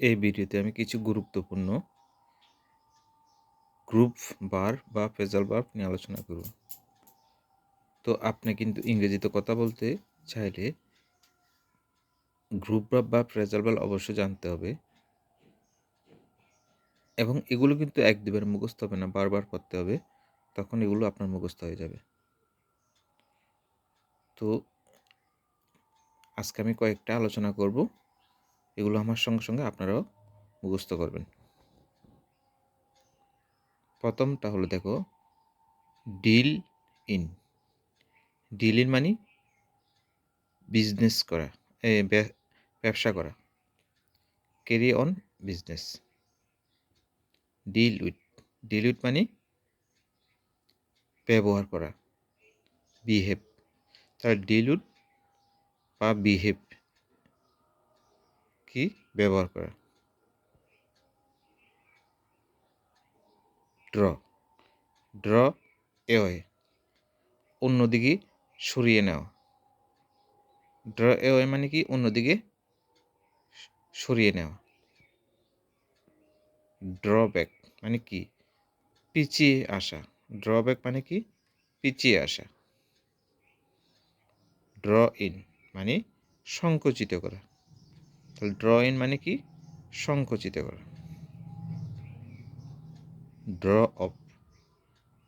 এই ভিডিওতে আমি কিছু গুরুত্বপূর্ণ গ্রুপ বার বা ফেজাল বার্ব নিয়ে আলোচনা করব। তো আপনি কিন্তু ইংরেজিতে কথা বলতে চাইলে গ্রুপ ভার্ব বা ফ্রেজাল ভার্ব অবশ্যই জানতে হবে। এবং এগুলো কিন্তু এক দুবার মুখস্থ হবে না, বারবার করতে হবে, তখন এগুলো আপনার মুখস্থ হয়ে যাবে। তো আজকে আমি কয়েকটা আলোচনা করব। এগুলো আমার সঙ্গে সঙ্গে আপনারাও মুখস্থ করবেন। প্রথমটা হলো দেখো ডিল ইন ডিল ইন মানে বিজনেস করা ব্যবসা করা। Carry on business deal with deal with মানে ব্যবহার করা বিহেভ তার ডিল উইথ বা বিহেভ কি ব্যবহার করা? ড্র ড্র এওয়ে অন্যদিকে সরিয়ে নেওয়া ড্র এওয়ে মানে কি? অন্যদিকে সরিয়ে নেওয়া ড্রব্যাক মানে কি? পিছিয়ে আসা। ড্রব্যাক মানে কি? পিছিয়ে আসা। ড্র ইন মানে সংকুচিত করা। তাহলে ড্র ইন মানে কি? সংকুচিত করা। ড্র অফ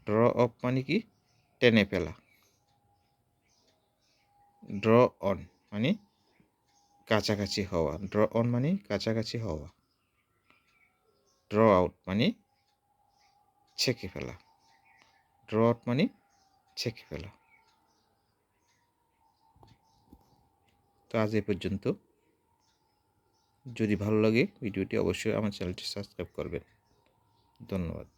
ড্র অফ মানে কি? টেনে ফেলা। ড্র অন মানে কাছাকাছি হওয়া। ড্র অন মানে কাছাকাছি হওয়া। ড্র আউট মানে ছেঁকে ফেলা। ড্র আউট মানে ছেঁকে ফেলা। তো আজ এ পর্যন্ত। যদি ভালো লাগে ভিডিওটি অবশ্যই আমার চ্যানেলটি সাবস্ক্রাইব করবেন। ধন্যবাদ।